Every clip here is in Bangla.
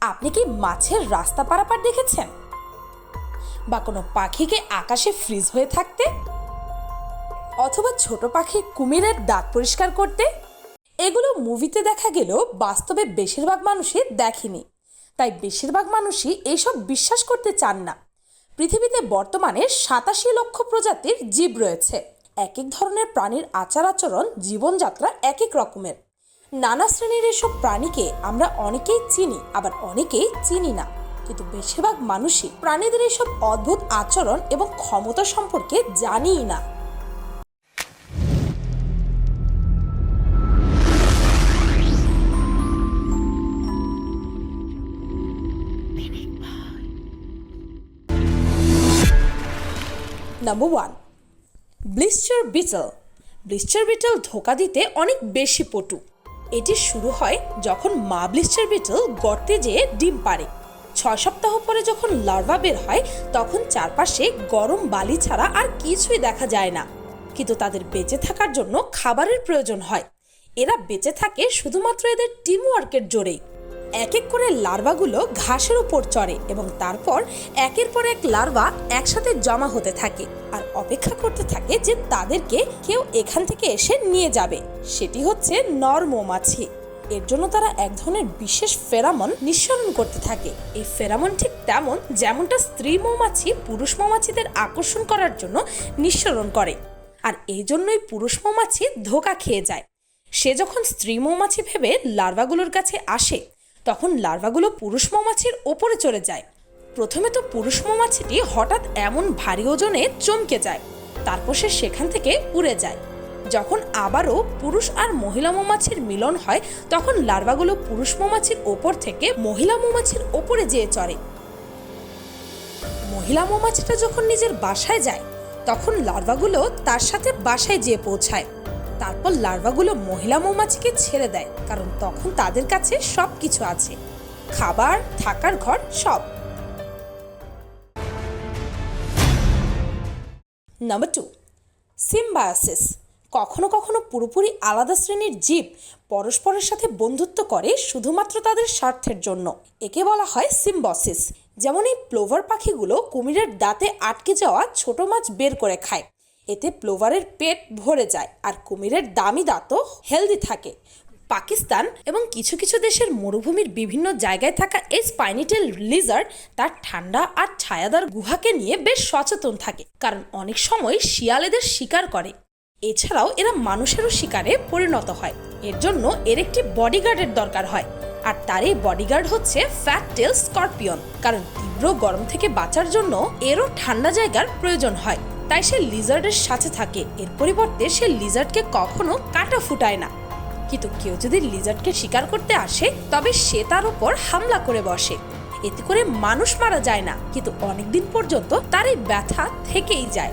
আপনি কি মাছের রাস্তা পারাপার দেখেছেন? বা কোনো পাখিকে আকাশে ফ্রিজ হয়ে থাকতে? অথবা ছোট পাখি কুমিরের দাঁত পরিষ্কার করতে? এগুলো মুভিতে দেখা গেলেও বাস্তবে বেশিরভাগ মানুষই দেখেনি। তাই বেশিরভাগ মানুষই এইসব বিশ্বাস করতে চান না। পৃথিবীতে বর্তমানে সাতাশি লক্ষ প্রজাতির জীব রয়েছে। এক এক ধরনের প্রাণীর আচার আচরণ জীবনযাত্রা এক এক রকমের। নানা শ্রেণির এসব প্রাণীকে আমরা অনেকেই চিনি, আবার অনেকেই চিনি না। কিন্তু বেশিরভাগ মানুষই প্রাণীদের এসব অদ্ভুত আচরণ এবং ক্ষমতা সম্পর্কে জানিই না। Number one blister beetle blister beetle ধোকা দিতে অনেক বেশি পটু। এটি শুরু হয় যখন মা ব্লিস্টার বিটল গর্তে যেয়ে ডিম পারে ছয় সপ্তাহ পরে যখন লার্ভা বের হয়, তখন চারপাশে গরম বালি ছাড়া আর কিছুই দেখা যায় না। কিন্তু তাদের বেঁচে থাকার জন্য খাবারের প্রয়োজন হয়। এরা বেঁচে থাকে শুধুমাত্র এদের টিম ওয়ার্কের জোরেই। এক এক করে লার্ভাগুলো ঘাসের উপর চড়ে এবং তারপর একের পর এক লার্ভা একসাথে জমা হতে থাকে আর অপেক্ষা করতে থাকে যে তাদেরকে কেউ এখান থেকে এসে নিয়ে যাবে। সেটি হচ্ছে নর মৌমাছি। এর জন্য তারা এক ধরনের বিশেষ ফেরামন নিঃসরণ করতে থাকে। এই ফেরামন ঠিক তেমন যেমনটা স্ত্রী মৌমাছি পুরুষ মৌমাছিদের আকর্ষণ করার জন্য নিঃসরণ করে। আর এই জন্যই পুরুষ মৌমাছি ধোকা খেয়ে যায়। সে যখন স্ত্রী মৌমাছি ভেবে লার্ভাগুলোর কাছে আসে তখন লার্ভাগুলো পুরুষ মৌমাছির ওপরে চলে যায়। প্রথমে তো পুরুষ মৌমাছিটি হঠাৎ এমন ভারী ওজনে চমকে যায়, তারপর সে সেখান থেকে উড়ে যায়। যখন আবারও পুরুষ আর মহিলা মৌমাছির মিলন হয়, তখন লার্ভাগুলো পুরুষ মৌমাছির ওপর থেকে মহিলা মৌমাছির ওপরে যেয়ে চড়ে। মহিলা মৌমাছিটা যখন নিজের বাসায় যায়, তখন লার্ভাগুলো তার সাথে বাসায় যেয়ে পৌঁছায়। তারপর লার্ভাগুলো মহিলা মৌমাছিকে ছেড়ে দেয়, কারণ তখন তাদের কাছে সব কিছু আছে। খাবার, থাকার ঘর, সব। Number two, symbiosis. কখনো কখনো পুরোপুরি আলাদা শ্রেণির জীব পরস্পরের সাথে বন্ধুত্ব করে শুধুমাত্র তাদের স্বার্থের জন্য। একে বলা হয় সিম্বসিস, যেমন এই প্লোভার পাখিগুলো কুমিরের দাঁতে আটকে যাওয়া ছোট মাছ বের করে খায়। এতে প্লোভারের পেট ভরে যায় আর কুমিরের দামি দাঁতও হেলদি থাকে। পাকিস্তান এবং কিছু কিছু দেশের মরুভূমির বিভিন্ন জায়গায় থাকা এই স্পাইনিটেল লিজার্ড তার ঠান্ডা আর ছায়াদার গুহাকে নিয়ে বেশ সচেতন থাকে, কারণ অনেক সময় শিয়ালেদের শিকার করে। এছাড়াও এরা মানুষেরও শিকারে পরিণত হয়। এর জন্য এর একটি বডিগার্ডের দরকার হয়। আর তার এই বডিগার্ড হচ্ছে ফ্যাট টেল স্করপিয়ন, কারণ তীব্র গরম থেকে বাঁচার জন্য এরও ঠান্ডা জায়গার প্রয়োজন হয়। তাই সে লিজার্ডের সাথে থাকে। এর পরিবর্তে সে লিজার্ডকে কখনো কাটা ফুটায় না। কিন্তু কেউ যদি লিজার্ডকে শিকার করতে আসে, তবে সে তার উপর হামলা করে বসে। এতে করে মানুষ মারা যায় না, কিন্তু অনেকদিন পর্যন্ত তার এই ব্যথা থেকেই যায়।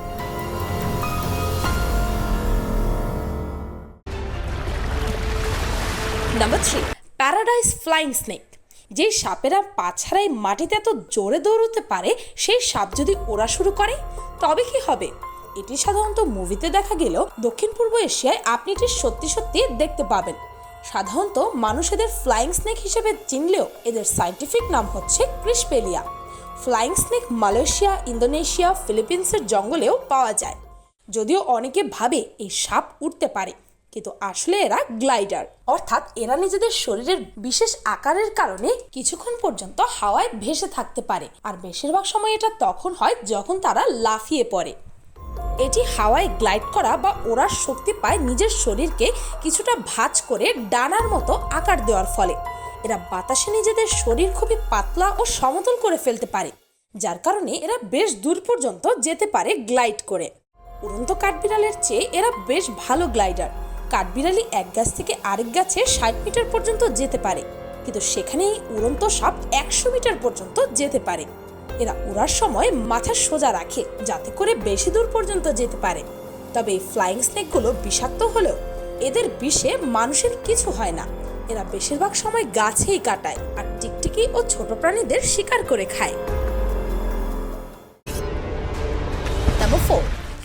Number three, paradise flying snake. যে সাপেরা পা ছাড়াই মাটিতে এত জোরে দৌড়তে পারে, সেই সাপ যদি ওড়া শুরু করে তবে কি হবে? এটি সাধারণত মুভিতে দেখা গেলেও দক্ষিণ পূর্ব এশিয়ায় আপনি এটি সত্যি সত্যি দেখতে পাবেন। সাধারণত মানুষ এদের ফ্লাইং স্নেক হিসেবে চিনলেও এদের সাইন্টিফিক নাম হচ্ছে Chrysopelea. Flying snake Malaysia, Indonesia, ফিলিপিন্সের জঙ্গলেও পাওয়া যায়। যদিও অনেকে ভাবে এই সাপ উঠতে পারে। কিন্তু আসলে এরা গ্লাইডার। অর্থাৎ এরা নিজেদের শরীরের বিশেষ আকারের কারণে কিছুক্ষণ পর্যন্ত হাওয়ায় ভেসে থাকতে পারে। আর বেশিরভাগ সময় এটা তখন হয় যখন তারা লাফিয়ে পড়ে। এটি হাওয়ায় গ্লাইড করা বা ওড়ার শক্তি পায় নিজের শরীরকে কিছুটা ভাঁজ করে ডানার মতো আকার দেওয়ার ফলে। এরা বাতাসে নিজেদের শরীর খুবই পাতলা ও সমতল করে ফেলতে পারে, যার কারণে এরা বেশ দূর পর্যন্ত যেতে পারে গ্লাইড করে। উড়ন্ত কাঠবিড়ালের চেয়ে এরা বেশ ভালো গ্লাইডার। কাঠবিড়ালি এক গাছ থেকে আরেক গাছে ষাট মিটার পর্যন্ত যেতে পারে। কিন্তু সেখানে এই উড়ন্ত সাপ একশো মিটার পর্যন্ত যেতে পারে। এরা ওড়ার সময় মাথা সোজা রাখে, যাতে করে বেশি দূর পর্যন্ত যেতে পারে। তবে এই ফ্লাইং স্নেকগুলো বিষাক্ত হলেও এদের বিষে মানুষের কিছু হয় না। এরা বেশিরভাগ সময় গাছেই কাটায় আর টিকটিকি ও ছোট প্রাণীদের শিকার করে খায়। Number four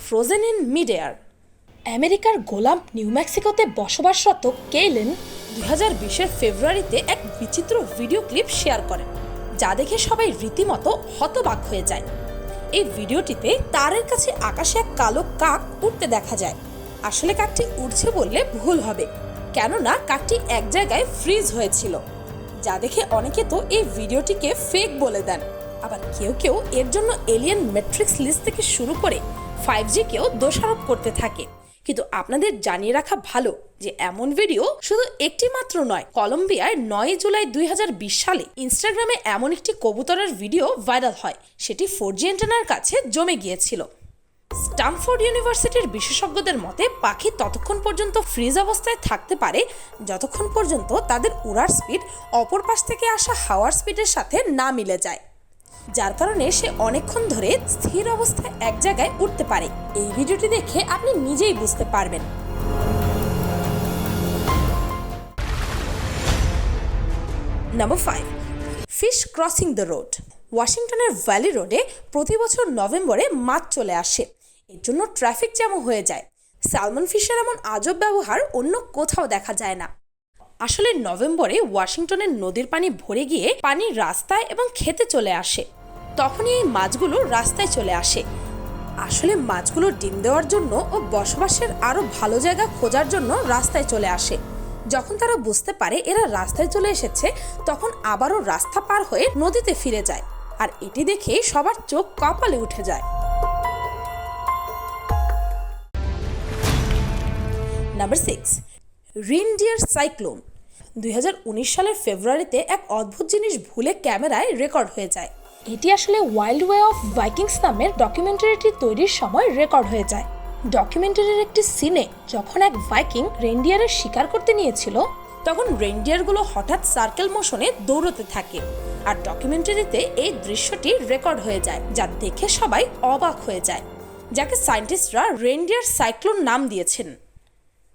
frozen in mid air আমেরিকার গোলাম নিউ মেক্সিকোতে বসবাসরত কেইলেন দুই হাজার বিশের ফেব্রুয়ারিতে এক বিচিত্র ভিডিও ক্লিপ শেয়ার করেন, যা দেখে সবাই রীতিমতো হতবাক হয়ে যায়। এই ভিডিওটিতে তারের কাছে আকাশে এক কালো কাক উঠতে দেখা যায়। আসলে কাকটি উড়ছে বললে ভুল হবে, কেননা কাকটি এক জায়গায় ফ্রিজ হয়েছিল, যা দেখে অনেকে তো এই ভিডিওটিকে ফেক বলে দেন। আবার কেউ কেউ এর জন্য এলিয়েন ম্যাট্রিক্স লিস্ট থেকে শুরু করে ফাইভ জিকেও দোষারোপ করতে থাকে। কিন্তু আপনাদের জানিয়ে রাখা ভালো যে এমন ভিডিও শুধু একটি মাত্র নয় কলম্বিয়ায় নয় জুলাই দুই হাজার বিশ সালে ইনস্টাগ্রামে এমন একটি কবুতরের ভিডিও ভাইরাল হয়। সেটি ফোর জি অ্যান্টেনার কাছে জমে গিয়েছিল। স্টামফোর্ড ইউনিভার্সিটির বিশেষজ্ঞদের মতে, পাখি ততক্ষণ পর্যন্ত ফ্রিজ অবস্থায় থাকতে পারে, যতক্ষণ পর্যন্ত তাদের উড়ার স্পিড অপর পাশ থেকে আসা হাওয়ার স্পিডের সাথে না মিলে যায়। যার কারণে সে অনেকক্ষণ ধরে স্থির অবস্থায় এক জায়গায় উঠতে পারে। এই ভিডিওটি দেখে আপনি নিজেই বুঝতে পারবেন। Five fish crossing the road ওয়াশিংটনের ভ্যালি রোডে প্রতি বছর নভেম্বরে মাছ চলে আসে। এর জন্য ট্রাফিক জ্যামও হয়ে যায়। স্যালমন ফিশের এমন আজব ব্যবহার অন্য কোথাও দেখা যায় না। আসলে নভেম্বরে ওয়াশিংটনের নদীর পানি ভরে গিয়ে পানি রাস্তায় এবং খেতে চলে আসে। তখনই এই মাছগুলো রাস্তায় চলে আসে। আসলে মাছগুলো ডিম দেওয়ার জন্য ও বসবাসের আরও ভালো জায়গা খোঁজার জন্য রাস্তায় চলে আসে। যখন তারা বুঝতে পারে এরা রাস্তায় চলে এসেছে, তখন আবারও রাস্তা পার হয়ে নদীতে ফিরে যায় আর এটি দেখে সবার চোখ কপালে উঠে যায়। নাম্বার সিক্স রিনডিয়ার সাইক্লোন দুই হাজার উনিশ সালের ফেব্রুয়ারিতে এক অদ্ভুত জিনিস ভুলে ক্যামেরায় রেকর্ড হয়ে যায়। এটি আসলে ওয়াইল্ড ওয়ে অফ ভাইকিংস নামের ডকুমেন্টারিটি তৈরির সময় রেকর্ড হয়ে যায়। ডকুমেন্টারির একটি সিনে যখন এক ভাইকিং রেন্ডিয়ারের শিকার করতে নিয়েছিল, তখন রেন্ডিয়ারগুলো হঠাৎ সার্কেল মোশনে দৌড়তে থাকে আর ডকুমেন্টারিতে এই দৃশ্যটি রেকর্ড হয়ে যায়, যা দেখে সবাই অবাক হয়ে যায়, যাকে সায়েন্টিস্টরা রেন্ডিয়ার সাইক্লোন নাম দিয়েছেন।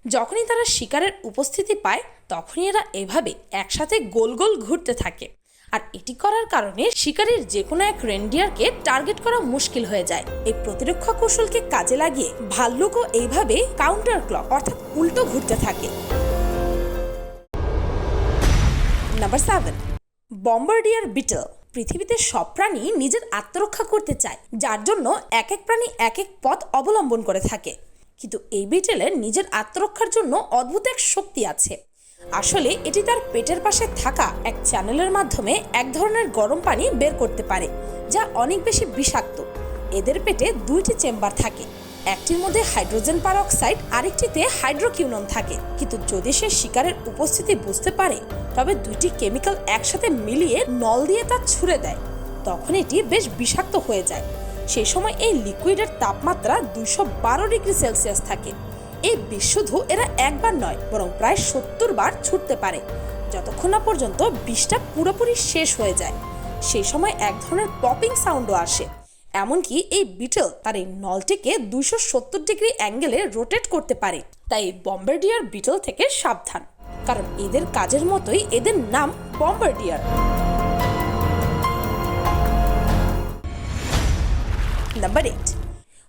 যখনই তারা শিকারের উপস্থিতি পায় তখনই এরা এভাবে একসাথে গোল গোল ঘুরতে থাকে। আর এটি করার কারণে শিকারের যে কোনো এক রেন্ডিয়ারকে টার্গেট করা মুশকিল হয়ে যায়। এই প্রতিরক্ষা কৌশলকে কাজে লাগিয়ে ভাল্লুকও এইভাবে কাউন্টার ক্লক অর্থাৎ উল্টো ঘুরতে থাকে। নাম্বার সেভেন বম্বার্ডিয়ার বিটল পৃথিবীতে সব প্রাণী নিজের আত্মরক্ষা করতে চায়, যার জন্য এক এক প্রাণী এক এক পথ অবলম্বন করে থাকে। কিন্তু এই বিটেলের নিজের আত্মরক্ষার জন্য অদ্ভুত এক শক্তি আছে। আসলে এটি তার পেটের পাশে থাকা এক চ্যানেলের মাধ্যমে এক ধরনের গরম পানি বের করতে পারে, যা অনেক বেশি বিষাক্ত। এদের পেটে দুইটি চেম্বার থাকে, একটির মধ্যে হাইড্রোজেন পারঅক্সাইড, আরেকটিতে হাইড্রোকিউনন থাকে। কিন্তু যদি সে শিকারের উপস্থিতি বুঝতে পারে, তবে দুইটি কেমিক্যাল একসাথে মিলিয়ে নল দিয়ে তা ছুড়ে দেয়, তখন এটি বেশ বিষাক্ত হয়ে যায়। সেই সময় এই লিকুইডের তাপমাত্রা দুইশো বারো ডিগ্রি সেলসিয়াস থাকে। এই বিষ শুধু এরা একবার নয়, বরং প্রায় সত্তর বার ছুটতে পারে। যতক্ষণ না পর্যন্ত বিষটা পুরোপুরি শেষ হয়ে যায়, সেই সময় এক ধরনের পপিং সাউন্ডও আসে। এমনকি এই বিটল তার এই নলটিকে দুইশো সত্তর ডিগ্রি অ্যাঙ্গেলে রোটেট করতে পারে। তাই বম্বার্ডিয়ার বিটল থেকে সাবধান, কারণ এদের কাজের মতোই এদের নাম বম্বার্ডিয়ার। নাম্বার এইট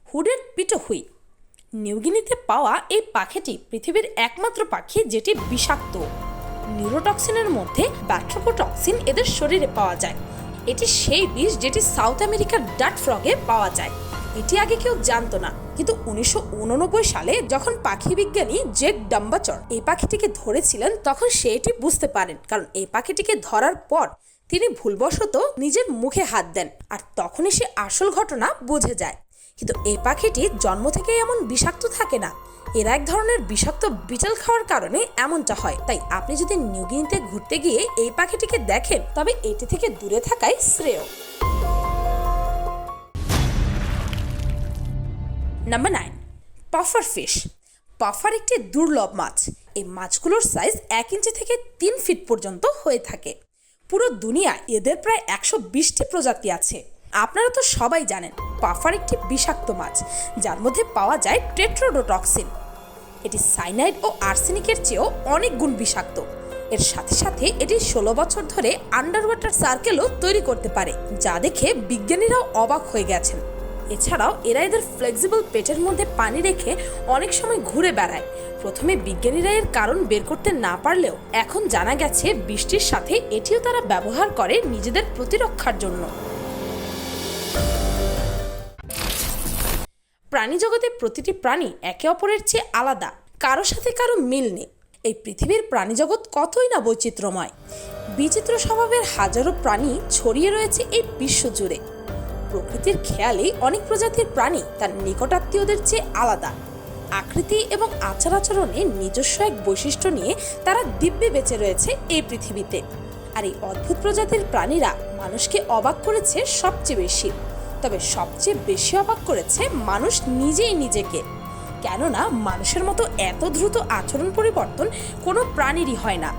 হুডের পিটোহুই। নিউগিনিতে পাওয়া এই পাখিটি পৃথিবীর একমাত্র পাখি যেটি বিষাক্ত। নিউরোটক্সিনের মধ্যে ব্যাট্রোপোটক্সিন এদের শরীরে পাওয়া যায়। এটি সেই বিষ যেটি সাউথ আমেরিকার ডাট ফ্রগে পাওয়া যায়। এটি আগে কেউ জানতো না, কিন্তু উনিশশো উননব্বই সালে যখন পাখি বিজ্ঞানী জেক ডাম্বাচর এই পাখিটিকে ধরেছিলেন, তখন সে এটি বুঝতে পারেন, কারণ এই পাখিটিকে ধরার পর তিনি ভুলবশত নিজের মুখে হাত দেন, আর তখনই সে আসল ঘটনা বুঝে যায়। কিন্তু এই পাখিটি জন্ম থেকে এমন বিষাক্ত থাকে না। এরা এক ধরনের বিষাক্ত বিটেল খাওয়ার কারণে এমনটা হয়। তাই আপনি যদি নিউগিনিতে ঘুরতে গিয়ে এই পাখিটিকে দেখেন, তবে এটি থেকে দূরে থাকাই শ্রেয়। Number nine, puffer fish. Puffer একটি দুর্লভ মাছ। এই মাছগুলোর সাইজ এক ইঞ্চি থেকে তিন ফিট পর্যন্ত হয়ে থাকে। পুরো দুনিয়ায় এদের প্রায় একশো বিশটি প্রজাতি আছে। আপনারা তো সবাই জানেন পাফার একটি বিষাক্ত মাছ, যার মধ্যে পাওয়া যায় টেট্রোডোটক্সিন। এটি সাইনাইড ও আর্সেনিকের চেয়েও অনেক গুণ বিষাক্ত। এর সাথে সাথে এটি ষোলো বছর ধরে আন্ডার ওয়াটার সার্কেলও তৈরি করতে পারে, যা দেখে বিজ্ঞানীরাও অবাক হয়ে গেছেন। এছাড়াও এরা এদের ফ্লেক্সিবল পেটের মধ্যে পানি রেখে অনেক সময় ঘুরে বেড়ায়। প্রথমে বিজ্ঞানীরা এর কারণ বের করতে না পারলেও এখন জানা গেছে বৃষ্টির সাথে এটিও তারা ব্যবহার করে নিজেদের প্রতিরক্ষার জন্য। প্রাণী জগতে প্রতিটি প্রাণী একে অপরের চেয়ে আলাদা। কারও সাথে কারও মিল নেই। এই পৃথিবীর প্রাণী জগৎ কতই না বৈচিত্র্যময়। বিচিত্র স্বভাবের হাজারো প্রাণী ছড়িয়ে রয়েছে এই বিশ্ব জুড়ে। প্রকৃতির খেয়ালে অনেক প্রজাতির প্রাণী তার নিকটাত্মীয়দের চেয়ে আলাদা। আকৃতি এবং আচার আচরণে নিজস্ব এক বৈশিষ্ট্য নিয়ে তারা দিব্যে বেঁচে রয়েছে এই পৃথিবীতে। আর এই অদ্ভুত প্রজাতির প্রাণীরা মানুষকে অবাক করেছে সবচেয়ে বেশি। তবে সবচেয়ে বেশি অবাক করেছে মানুষ নিজেই নিজেকে। কেননা মানুষের মতো এত দ্রুত আচরণ পরিবর্তন কোনো প্রাণীরই হয় না।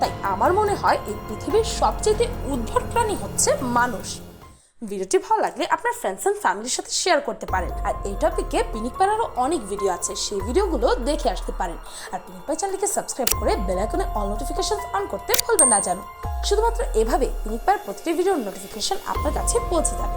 তাই আমার মনে হয় এই পৃথিবীর সবচেয়ে উদ্ভট প্রাণী হচ্ছে মানুষ। ভিডিওটি ভালো লাগলে আপনার ফ্রেন্ডস অ্যান্ড ফ্যামিলির সাথে শেয়ার করতে পারেন। আর এই টপিকে পিনিক পাড়ারও অনেক ভিডিও আছে, সেই ভিডিওগুলো দেখে আসতে পারেন। আর পিনিক পাই চ্যানেলকে সাবস্ক্রাইব করে বেল আইকনে অল নোটিফিকেশন অন করতে ভুলবেন না জানো। শুধুমাত্র এভাবে পিনিক পাড়ার প্রতিটি ভিডিওর নোটিফিকেশন আপনার কাছে পৌঁছে যাবে।